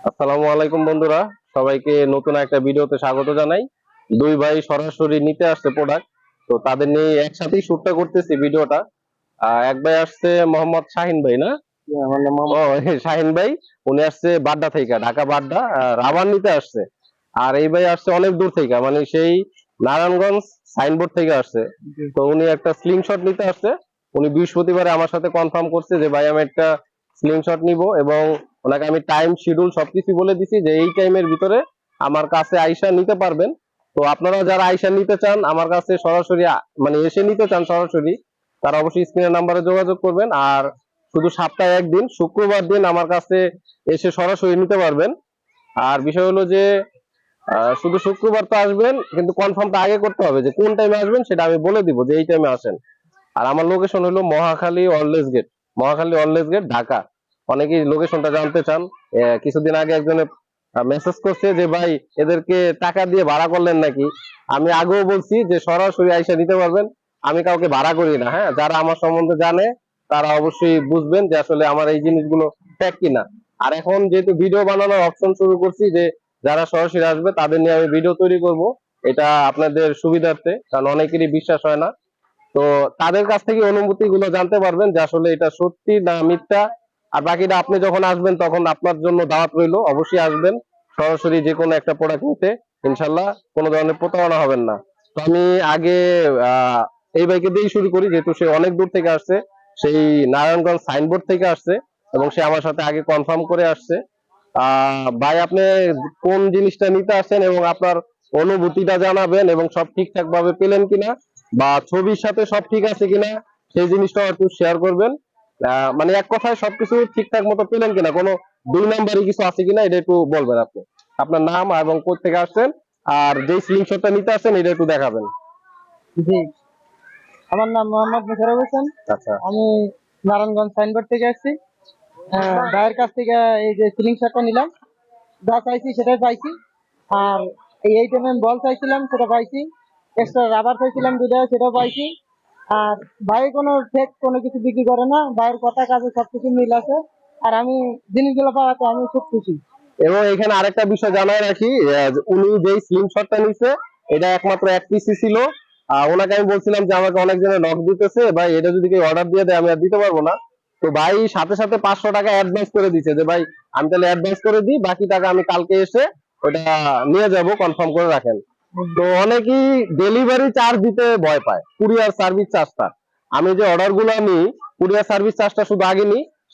আসসালামু আলাইকুম বন্ধুরা। সবাইকে নতুন একটা ভিডিওতে স্বাগত জানাই। দুই ভাই সরাসরি নিতে আসছে প্রোডাক্ট তো তাদের নিয়ে একসাথেই শুটটা করতেছি ভিডিওটা। এক ভাই আসছে মোহাম্মদ শাহিন ভাই না? ও শাহিন ভাই উনি আসছে বাড্ডা থেকে ঢাকা বাড্ডা রাবার নিতে আসছে। আর এই ভাই আসছে অনেক দূর থেকে মানে সেই নারায়ণগঞ্জ সাইনবোর্ড থেকে আসছে। তো উনি একটা স্লিং শট নিতে আসছে। উনি বৃহস্পতিবারে আমার সাথে কনফার্ম করছে যে ভাই আমি একটা স্লিং শট নিব এবং ওনাকে আমি টাইম শিডিউল সবকিছু বলে দিছি যে এই টাইমের ভিতরে আমার কাছে আইসা নিতে পারবেন। তো আপনারা যারা আইসা নিতে চান, আমার কাছে সরাসরি মানে এসে নিতে চান সরাসরি, তারা অবশ্যই স্ক্রিনের নাম্বারে যোগাযোগ করবেন। আর শুধু সপ্তাহে একদিন, শুক্রবার দিন আমার কাছে এসে সরাসরি নিতে পারবেন। আর বিষয় হলো যে শুধু শুক্রবার তো আসবেন, কিন্তু কনফার্মটা আগে করতে হবে যে কোন টাইমে আসবেন সেটা আমি বলে দিব যে এই টাইমে আসেন। আর আমার লোকেশন হলো Mohakhali wireless gate Mohakhali wireless gate Dhaka. অনেকেই লোকেশনটা জানতে চান। কিছুদিন আগে একজনে মেসেজ করছে যে, ভাই, এদেরকে টাকা দিয়ে ভাড়া করলেন নাকি? আমি আগেও বলছি যে, সরাসরি আইসা নিতে পারবেন। আমি কাউকে ভাড়া করি না হ্যাঁ? যারা আমার সম্বন্ধে জানে, তারা অবশ্যই বুঝবেন যে, আসলে আমার এই জিনিসগুলো ট্যাগ কিনা। আর এখন যেহেতু ভিডিও বানানোর অপশন শুরু করছি যে, যারা সরাসরি আসবে, তাদের নিয়ে আমি ভিডিও তৈরি করব। এটা আপনাদের সুবিধার্থে, কারণ অনেকেরই বিশ্বাস হয় না। তো তাদের কাছ থেকে অনুভূতি গুলো জানতে পারবেন যে, আসলে এটা সত্যি না মিথ্যা। আর বাকিটা আপনি যখন আসবেন তখন আপনার জন্য দাওয়াত রইল, অবশ্যই আসবেন। সরাসরি যে কোনো একটা প্রোডাক্ট নিতে, ইনশাল্লাহ কোনো ধরনের প্রতারণা হবেন না। তো আমি আগে এই বাইকে দিয়েই শুরু করি, যেহেতু সে অনেক দূর থেকে আসছে, সেই নারায়ণগঞ্জ সাইনবোর্ড থেকে আসছে এবং সে আমার সাথে আগে কনফার্ম করে আসছে। ভাই, আপনি কোন জিনিসটা নিতে আসছেন এবং আপনার অনুভূতিটা জানাবেন এবং সব ঠিকঠাক ভাবে পেলেন কিনা বা ছবির সাথে সব ঠিক আছে কিনা, সেই জিনিসটা একটু শেয়ার করবেন। মানে এক কথায় সবকিছু ঠিকঠাক মতো পেলেন কিনা? কোনো দুই নাম্বারই কিছু আছে কিনা? এটা একটু বলবেন আপনি। আপনার নাম এবং কোথা থেকে আসছেন আর যে স্ক্রিনশটটা নিতে আসছেন এটা একটু দেখাবেন। জি। আমার নাম মোহাম্মদ মুশারফ হোসেন। আচ্ছা। আমি নারায়ণগঞ্জ সাইনবোর্ড থেকে আসছি। আহ, ভাইয়ের কাছ থেকে এই যে সিলিং শার্টটা নিলাম। যা চাইছি সেটাই পাইছি। আর এই এইট এম বল চাইছিলাম সেটা পাইছি। এক্সট্রা রাবার চাইছিলাম দুটা সেটাও পাইছি। আর ভাই কোনো ফেক কোনো কিছু বিক্রি করে না, ভাইয়ের কথা কাজে সবকিছু মিল আছে। আর আমি জিনিসগুলো পাওয়াতে আমি খুব খুশি। এবং এখানে আরেকটা বিষয় জানাই রাখি উনি যেই স্লিম শটটা নিছে, এটা একমাত্র এক পিসি ছিল। ওনাকে আমি বলছিলাম যে আমাকে অনেকজনে নক দিতেছে, ভাই এটা যদি কেউ অর্ডার দিয়ে দেয়, আমি আর দিতে পারব না। তো ভাই সাথে সাথে পাঁচশো টাকা অ্যাডভান্স করে দিছে যে, ভাই, আমি তাহলে অ্যাডভান্স করে দিই, বাকি টাকা আমি কালকে এসে ওটা নিয়ে যাব কনফার্ম করে রাখেন। তো অনেকেই ডেলিভারি চার্জ দিতে ভয় পায়। কুরিয়ার সার্ভিস চার্জটা আমি যে অর্ডারগুলো কুরিয়ার সার্ভিস চার্জটা শুধু আগে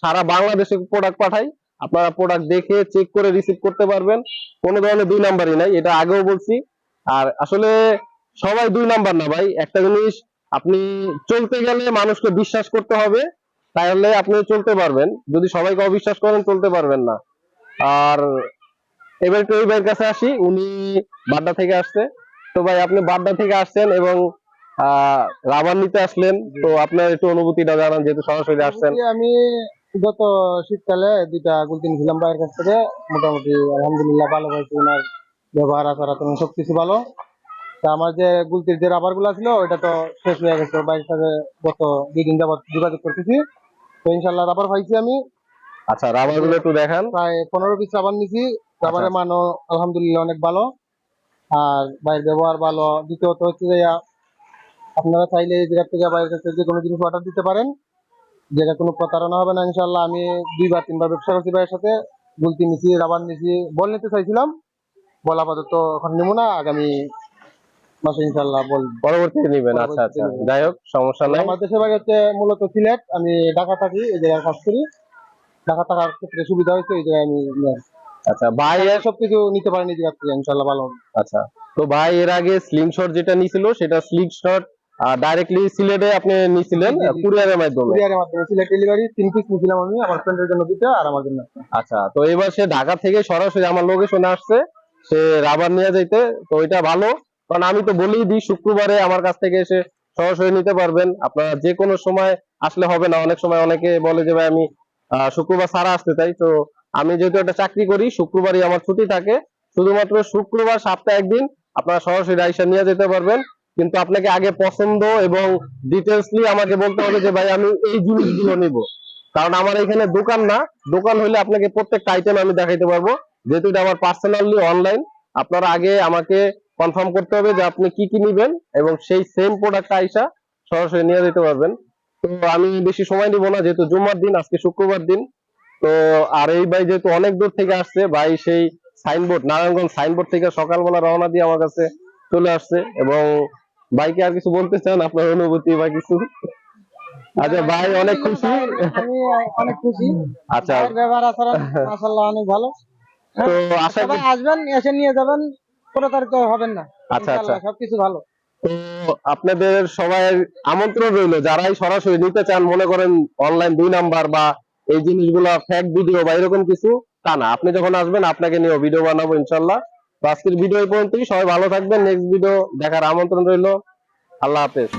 সারা বাংলাদেশে প্রোডাক্ট পাঠাই। আপনারা প্রোডাক্ট দেখে চেক করে রিসিভ করতে পারবেন। কোনো ধরনের দুই নাম্বারই নাই, এটা আগেও বলছি। আর আসলে সবাই দুই নাম্বার না ভাই। একটা জিনিস, আপনি চলতে গেলে মানুষকে বিশ্বাস করতে হবে, তাহলে আপনি চলতে পারবেন। যদি সবাইকে অবিশ্বাস করেন, চলতে পারবেন না। আর এবার একটু ওই ভাইয়ের কাছে আসি উনি বাড্ডা থেকে আসছে। তো ভাই আপনি বাড্ডা থেকে আসছেন এবং আহ রাবার নিতে আসলেন। তো আপনার একটু অনুভূতিটা জানান যেহেতু সরাসরি আসছেন। আমি গত শীতকালে দুইটা গুলতি নিয়েছিলাম ভাইয়ের কাছ থেকে। মোটামুটি আলহামদুলিল্লাহ ভালো হয়েছে ওনার ব্যবহার আচার আচরণ সবকিছু ভালো। তা আমার যে গুলতির যে রাবারগুলা ছিল ওটা তো শেষ হয়ে গেছে। ভাইয়ের সাথে গত দুই দিন যাবত যোগাযোগ করতেছি। তো ইনশাল্লাহ রাবার পাইছি আমি। আচ্ছা রাবারগুলো একটু দেখান। প্রায় পনেরো পিস রাবার নিছি। রাবারের মানও আলহামদুলিল্লাহ অনেক ভালো। আর ভাইয়ের ব্যবহার ভালো। দ্বিতীয়ত হচ্ছে যে আপনারা চাইলে এই জায়গা থেকে ভাইয়ের কাছে যে কোনো জিনিস অর্ডার দিতে পারেন। যেটা কোনো প্রতারণা হবে না ইনশাল্লাহ আমি দুইবার তিনবার ব্যবসা করছি ভাইয়ের সাথে। গুলতি নিছি রাবার নিছি। বল নিতে চাইছিলাম। বল আপাতত এখন নেব না। আগামী মাসে ইনশাল্লাহ বল পরবর্তীতে নেবেন। আচ্ছা আচ্ছা। যাই হোক সমস্যা নাই। আমার দেশের বাড়ি হচ্ছে মূলত সিলেট। আমি ঢাকা থাকি এই জায়গায় কাজ করি। ঢাকা থাকার ক্ষেত্রে সুবিধা হয়েছে এই জায়গায় আমি। আচ্ছা ভাই এর- সবকিছু নিতে পারেন এই জায়গা থেকে ইনশাল্লাহ ভালো। আচ্ছা তো ভাই এর আগে স্লিম শট যেটা নিছিল সেটা স্লিং শট ডাইরেক্টলি সিলেটে আপনি নিছিলেন। কুরিয়ারের মাধ্যমে কুরিয়ারের মাধ্যমে সিলেট ডেলিভারি তিন পিস নিয়েছিলাম আমি আমার ফ্রেন্ডের জন্য দিতে আর আমার জন্য আচ্ছা তো এবার সে ঢাকা থেকে সরাসরি আমার লোকেশনে আসছে সে রাবার নিয়ে যাইতে তো এটা ভালো কারণ আমি তো বলেই দিই শুক্রবারে আমার কাছ থেকে এসে সরাসরি নিতে পারবেন আপনারা যে কোনো সময় আসলে হবে না অনেক সময় অনেকে বলে যে ভাই আমি শুক্রবার সারা আসতে চাই তো আমি যেহেতু একটা চাকরি করি, শুক্রবারই আমার ছুটি থাকে। শুধুমাত্র শুক্রবার সপ্তাহে একদিন আপনারা সরাসরি আইসা নিয়ে যেতে পারবেন। কিন্তু আপনাকে আগে পছন্দ এবং ডিটেলসলি আমাকে বলতে হবে যে, ভাই, আমি এই জিনিসগুলো নিব। কারণ আমার এখানে দোকান না। দোকান হলে আপনাকে প্রত্যেকটা আইটেম আমি দেখাইতে পারব। যেহেতু এটা আমার পার্সোনালি অনলাইন আপনারা আগে আমাকে কনফার্ম করতে হবে যে আপনি কি কি নিবেন এবং সেই সেম প্রোডাক্ট আইসা সরাসরি নিয়ে যেতে পারবেন। তো আমি বেশি সময় নিব না, যেহেতু জুম্মার দিন, আজকে শুক্রবার দিন। তো আর এই ভাই যেহেতু অনেক দূর থেকে আসছে ভাই সেই সাইনবোর্ড নারায়ণগঞ্জ সাইনবোর্ড থেকে সকালবেলা রওনা দিয়ে আমার কাছে চলে আসছে এবং ভাইকে আর কিছু বলতে চান আপনার অনুভূতি বা কিছু? আচ্ছা ভাই অনেক খুশি? আমি অনেক খুশি। আচ্ছা। ব্যবহার আচরণ মাশাআল্লাহ অনেক ভালো। তো আশা করি আসবেন এসে নিয়ে যাবেন প্রতারিত হবেন না। আচ্ছা, আচ্ছা। সবকিছু ভালো। তো আপনাদের সবাই আমন্ত্রণ রইল যারাই সরাসরি নিতে চান মনে করেন অনলাইন দুই নাম্বার বা এই জিনিসগুলো ফ্যাক ভিডিও বা এরকম কিছু তা না। আপনি যখন আসবেন, আপনাকে নিয়ে ভিডিও বানাবো ইনশাল্লাহ। আজকের ভিডিও এই পর্যন্তই। সবাই ভালো থাকবেন। নেক্সট ভিডিও দেখার আমন্ত্রণ রইল। আল্লাহ হাফেজ।